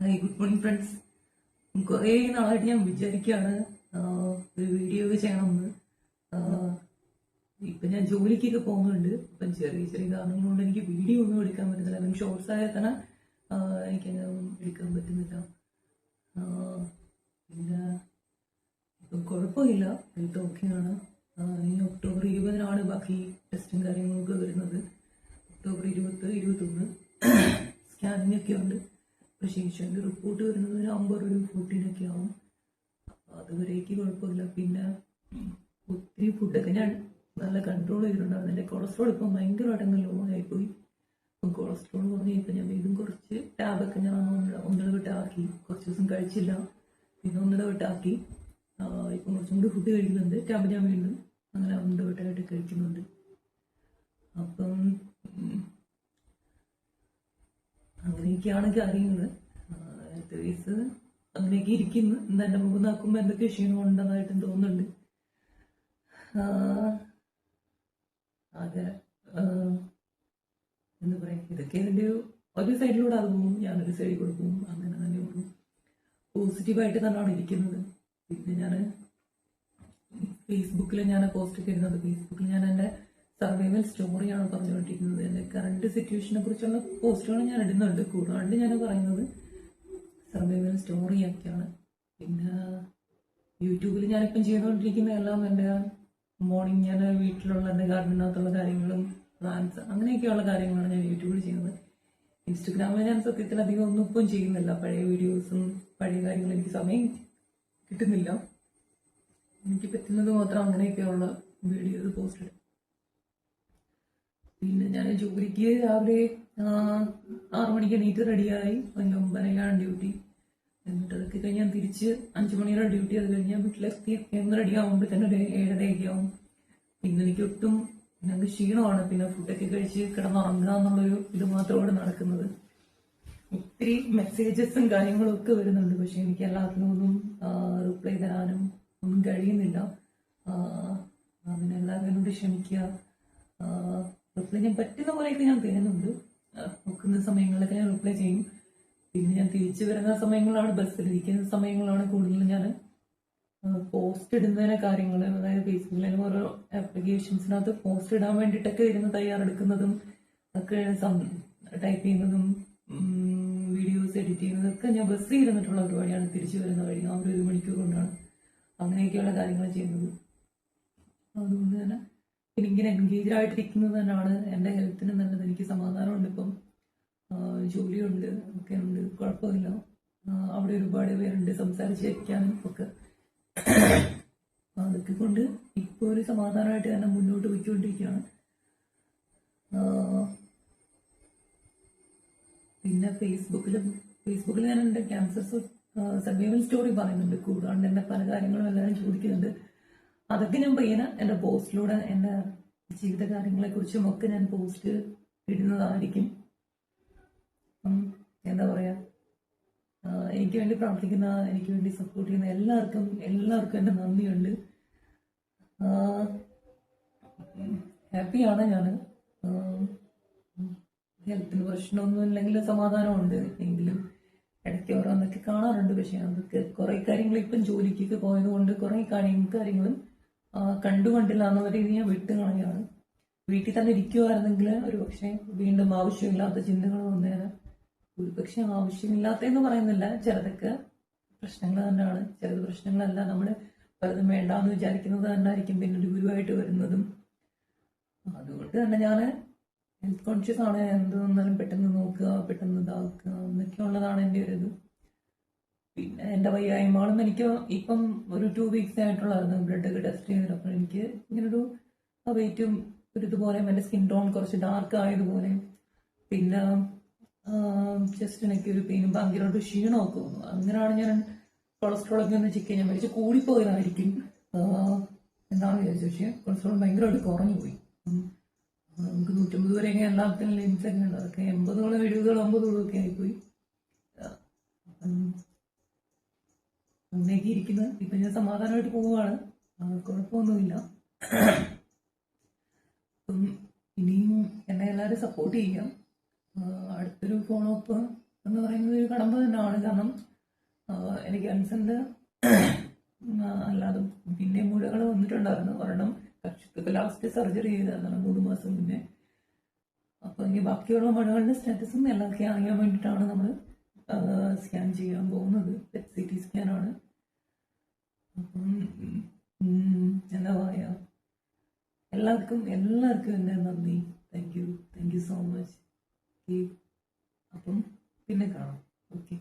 Hi good morning friends കുറേ നാളായിട്ട് ഞാൻ വിചാരിക്കുകയാണ് ഒരു വീഡിയോ ചെയ്യണമെന്ന്. ഇപ്പം ഞാൻ ജോലിക്കൊക്കെ പോകുന്നുണ്ട്. അപ്പം ചെറിയ ചെറിയ കാരണങ്ങൾ കൊണ്ട് എനിക്ക് വീഡിയോ ഒന്നും എടുക്കാൻ പറ്റുന്നില്ല. അല്ലെങ്കിൽ ഷോർട്സ് ആയ തന്നെ എനിക്കങ്ങനെ എടുക്കാൻ പറ്റുന്നില്ല. പിന്നെ ഇപ്പം കുഴപ്പമില്ല. ഹെൽത്ത് ഓക്കെയാണ് ഇനി ഒക്ടോബർ ഇരുപതിനാണ് ബാക്കി ടെസ്റ്റും കാര്യങ്ങളൊക്കെ വരുന്നത്. ഒക്ടോബർ ഇരുപത്തി ഇരുപത്തൊന്ന്. സ്കാനിങ് ഒക്കെ ഉണ്ട്. പക്ഷേ ഈശോന്റെ റിപ്പോർട്ട് വരുന്നത് ഒരു അമ്പത് ഒരു ഫോർട്ടീനൊക്കെ ആവും. അപ്പോൾ അതുവരേക്ക് കുഴപ്പമില്ല. പിന്നെ ഒത്തിരി ഫുഡൊക്കെ ഞാൻ നല്ല കൺട്രോൾ ചെയ്തിട്ടുണ്ടായിരുന്നു എന്റെ കൊളസ്ട്രോൾ ഇപ്പം ഭയങ്കരമായിട്ട് അങ്ങ് ലോ ആയിപ്പോയി. അപ്പം കൊളസ്ട്രോൾ കുറഞ്ഞ് ഇപ്പം ഞാൻ വീണ്ടും കുറച്ച് ടാബൊക്കെ ഞാൻ ഒന്ന് ഒന്നിട വിട്ടാക്കി കുറച്ച് ദിവസം കഴിച്ചില്ല. പിന്നെ ഒന്നിട വിട്ടാക്കി ആഹ് ഇപ്പം കുറച്ചും കൂടി ഫുഡ് കഴിക്കുന്നുണ്ട്. ടാബ് ഞാൻ വീണ്ടും അങ്ങനെ ഒന്നിട വിട്ടായിട്ട് കഴിക്കുന്നുണ്ട്. അപ്പം അങ്ങനെയൊക്കെയാണ് കാര്യങ്ങൾ ഹെൽത്ത് വയസ്സ് അങ്ങനെയൊക്കെ ഇരിക്കുന്നു. എന്റെ മുഖം നോക്കുമ്പോൾ എന്തൊക്കെ ക്ഷീണം ഉണ്ടെന്നായിട്ടും തോന്നുന്നുണ്ട്. എന്ന് എന്താ പറയാ ഇതൊക്കെ എന്റെ ഒരു- ഒരു സൈഡിലൂടെ പോകും ഞാനൊരു സൈഡിൽ കൊടുക്കും അങ്ങനെ തന്നെ ഉള്ളൂ. പോസിറ്റീവായിട്ട് തന്നെയാണ് ഇരിക്കുന്നത്. പിന്നെ ഞാൻ ഫേസ്ബുക്കിൽ ഞാൻ പോസ്റ്റ് ഒക്കെ ഇടുന്നത് ഫേസ്ബുക്കിൽ ഞാൻ എന്റെ സർവൈവൽ സ്റ്റോറിയാണ് പറഞ്ഞുകൊണ്ടിരിക്കുന്നത്. എന്റെ കറണ്ട് സിറ്റുവേഷനെ കുറിച്ചുള്ള പോസ്റ്റുകൾ ഞാൻ ഇടുന്നുണ്ട്. കൂടാണ്ട് ഞാൻ പറയുന്നത് സർവൈവൽ സ്റ്റോറിയൊക്കെയാണ് പിന്നെ യൂട്യൂബിൽ ഞാനിപ്പം ചെയ്തുകൊണ്ടിരിക്കുന്ന എല്ലാം എന്റെ മോർണിംഗ് ഞാൻ വീട്ടിലുള്ള എന്റെ ഗാർഡനകത്തുള്ള കാര്യങ്ങളും പ്ലാൻസ് അങ്ങനെയൊക്കെയുള്ള കാര്യങ്ങളാണ് ഞാൻ യൂട്യൂബിൽ ചെയ്യുന്നത്. ഇൻസ്റ്റഗ്രാമിൽ ഞാൻ സത്യത്തിൽ അധികം ഒന്നും ഇപ്പം ചെയ്യുന്നില്ല. പഴയ വീഡിയോസും പഴയ കാര്യങ്ങളും എനിക്ക് സമയം കിട്ടുന്നില്ല. എനിക്ക് പറ്റുന്നത് മാത്രം അങ്ങനെയൊക്കെയുള്ള വീഡിയോസ് പോസ്റ്റ് ഇടും. ജോലിക്ക് രാവിലെ ആറു മണിക്ക് എണീറ്റ് റെഡിയായി ഒമ്പതരയാണ് ഡ്യൂട്ടി എന്നിട്ട് അതൊക്കെ കഴിഞ്ഞ് ഞാൻ തിരിച്ച് അഞ്ചു മണിയുടെ ഡ്യൂട്ടി അത് കഴിഞ്ഞ് ഞാൻ വീട്ടിലെത്തി. എന്ന് റെഡി ആകുമ്പോൾ തന്നെ ഒരു ഏഴരയൊക്കെ ആവും. പിന്നെ എനിക്ക് ഒട്ടും ഞങ്ങൾക്ക് ക്ഷീണമാണ്. പിന്നെ ഫുഡൊക്കെ കഴിച്ച് കിടന്നുറങ്ങുക എന്നുള്ളൊരു ഇത് മാത്രമാണ് നടക്കുന്നത്. ഒത്തിരി മെസ്സേജസും കാര്യങ്ങളും ഒക്കെ വരുന്നുണ്ട്. പക്ഷെ എനിക്ക് എല്ലാത്തിനും ഒന്നും റിപ്ലൈ തരാനും ഒന്നും കഴിയുന്നില്ല. ആ, അതിനെല്ലാവരോട് ക്ഷമിക്കുക. റിപ്ലൈ ഞാൻ പറ്റുന്ന പോലെയൊക്കെ ഞാൻ തരുന്നുണ്ട്. നോക്കുന്ന സമയങ്ങളിലൊക്കെ ഞാൻ റിപ്ലൈ ചെയ്യും. പിന്നെ ഞാൻ തിരിച്ചു വരുന്ന സമയങ്ങളാണ് ബസ്സിൽ ഇരിക്കുന്ന സമയങ്ങളാണ് കൂടുതലും ഞാൻ പോസ്റ്റ് ഇടുന്നതിനെ കാര്യങ്ങൾ അതായത് ഫേസ്ബുക്കിലും ഓരോ ആപ്ലിക്കേഷൻസിനകത്ത് പോസ്റ്റ് ഇടാൻ വേണ്ടിയിട്ടൊക്കെ ഇരുന്ന് തയ്യാറെടുക്കുന്നതും ഒക്കെ ടൈപ്പ് ചെയ്യുന്നതും വീഡിയോസ് എഡിറ്റ് ചെയ്യുന്നതൊക്കെ ഞാൻ ബസ്സിൽ ഇരുന്നിട്ടുള്ള പരിപാടിയാണ്. തിരിച്ചു വരുന്ന വഴി. ആ ഒരു മണിക്കൂർ കൊണ്ടാണ് അങ്ങനെയൊക്കെയുള്ള കാര്യങ്ങൾ ചെയ്യുന്നത്. അതുകൊണ്ട് തന്നെ ഇങ്ങനെ എൻഗേജ് ആയിട്ടിരിക്കുന്നത് തന്നെയാണ് എന്റെ ഹെൽത്തിന് നല്ലത്. എനിക്ക് സമാധാനമുണ്ട് ഇപ്പം. ജോലിയുണ്ട് ഒക്കെ ഉണ്ട് കുഴപ്പമില്ല അവിടെ ഒരുപാട് പേരുണ്ട് സംസാരിച്ച് വയ്ക്കാനും ഒക്കെ. അതൊക്കെ കൊണ്ട് ഇപ്പോൾ ഒരു സമാധാനമായിട്ട് തന്നെ മുന്നോട്ട് പോയിക്കൊണ്ടിരിക്കുകയാണ്. പിന്നെ ഫേസ്ബുക്കിലും ഫേസ്ബുക്കിൽ ഞാൻ എന്റെ ക്യാൻസർ സർവൈവൽ സ്റ്റോറി പറയുന്നുണ്ട്. കൂടാണ്ട് എന്നെ പല കാര്യങ്ങളും എല്ലാവരും ചോദിക്കുന്നുണ്ട്. അതൊക്കെ ഞാൻ പയ്യനെ എന്റെ പോസ്റ്റിലൂടെ എന്റെ ജീവിത കാര്യങ്ങളെക്കുറിച്ചും ഒക്കെ ഞാൻ പോസ്റ്റ് ഇടുന്നതായിരിക്കും. എന്താ പറയാ? എനിക്ക് വേണ്ടി പ്രാർത്ഥിക്കുന്ന എനിക്ക് വേണ്ടി സപ്പോർട്ട് ചെയ്യുന്ന എല്ലാവർക്കും എല്ലാവർക്കും എന്റെ നന്ദിയുണ്ട്. ഹാപ്പിയാണ് ഞാൻ ഹെൽത്തിന് പ്രശ്നമൊന്നും ഇല്ലെങ്കിൽ സമാധാനമുണ്ട് എങ്കിലും ഇടയ്ക്ക് ഓരോന്നൊക്കെ കാണാറുണ്ട്. പക്ഷെ അതൊക്കെ കുറെ കാര്യങ്ങൾ ഇപ്പം ജോലിക്കൊക്കെ പോയത് കൊണ്ട് കുറെ കാര്യം കാര്യങ്ങളും കണ്ടുകൊണ്ടില്ല എന്നുള്ള രീതി ഞാൻ വിട്ടു കളയാണ് വീട്ടിൽ തന്നെ ഇരിക്കുമായിരുന്നെങ്കിൽ ഒരു പക്ഷേ വീണ്ടും ആവശ്യമില്ലാത്ത ചിന്തകൾ വന്നേനെ. ഒരു പക്ഷെ ആവശ്യമില്ലാത്തതെന്ന് പറയുന്നില്ല. ചിലതൊക്കെ പ്രശ്നങ്ങൾ തന്നെയാണ്. ചിലത് പ്രശ്നങ്ങളല്ല. നമ്മൾ പലതും വേണ്ടാന്ന് വിചാരിക്കുന്നത് തന്നെയായിരിക്കും. പിന്നെ ഒരു ഗുരുവായിട്ട് വരുന്നതും. അതുകൊണ്ട് തന്നെ ഞാൻ ഹെൽത്ത് കോൺഷ്യസ് ആണ്. എന്ത് വന്നാലും പെട്ടെന്ന് നോക്കുക പെട്ടെന്ന് ഇതാക്കുക എന്നൊക്കെ ഉള്ളതാണ് എന്റെ ഒരു ഇത്. പിന്നെ എന്റെ വയ്യായ്മകളും എനിക്ക് ഇപ്പം ഒരു ടു വീക്സ് ആയിട്ടുള്ളായിരുന്നു ബ്ലഡ് ഒക്കെ ടെസ്റ്റ് ചെയ്തപ്പോൾ എനിക്ക് ഇങ്ങനൊരു വെയിറ്റും ഒരു ഇതുപോലെ എന്റെ സ്കിൻ ടോൺ കുറച്ച് ഡാർക്ക് ആയതുപോലെ പിന്നെ ചെസ്റ്റിനൊക്കെ ഒരു പെയിനും ഭയങ്കരമായിട്ട് ക്ഷീണമൊക്കെ തോന്നുന്നു അങ്ങനെയാണ് ഞാൻ കൊളസ്ട്രോൾ ഒക്കെ ഒന്ന് ചെക്ക് ചെയ്യാൻ മേടിച്ച് കൂടിപ്പോയതായിരിക്കും. എന്താണെന്ന് എന്താണ് വിചാരിച്ചത് പക്ഷേ കൊളസ്ട്രോൾ ഭയങ്കരമായിട്ട് കുറഞ്ഞു പോയി. നമുക്ക് നൂറ്റമ്പത് വരെയൊക്കെ എല്ലാത്തിനും ലിമിറ്റ്സ് ഒക്കെ ഉണ്ട്. അതൊക്കെ എൺപതോളം എഴുപതോളം അമ്പതോളം ഒക്കെ ആയിപ്പോയി. അപ്പം അങ്ങനെയൊക്കെ ഇരിക്കുന്നത് ഇപ്പൊ ഞാൻ സമാധാനമായിട്ട് പോവുകയാണ്. കുഴപ്പമൊന്നുമില്ല. അപ്പം ഇനിയും എന്നെ എല്ലാവരും സപ്പോർട്ട് ചെയ്യാം. അടുത്തൊരു ഫോളോ അപ്പ് എന്ന് പറയുന്നത് ഒരു കടമ്പ തന്നെയാണ്. കാരണം എനിക്ക് അൻസന്റെ അല്ലാതെ പിന്നെ മുഴകൾ വന്നിട്ടുണ്ടായിരുന്നു. ഒരെണ്ണം കക്ഷിക്ക് ലാസ്റ്റ് സർജറി ചെയ്തതാണ് മൂന്ന് മാസം മുന്നേ. അപ്പോൾ ഇനി ബാക്കിയുള്ള മുഴകളുടെ സ്റ്റാറ്റസും എല്ലാം അറിയാൻ വേണ്ടിയിട്ടാണ് നമ്മൾ സ്കാൻ ചെയ്യാൻ പോകുന്നത്. സി ടി സ്കാനാണ് അപ്പം എല്ലാവർക്കും എല്ലാവർക്കും എന്റെ നന്ദി thank you thank you so much അപ്പം പിന്നെ കാണാം ഓക്കെ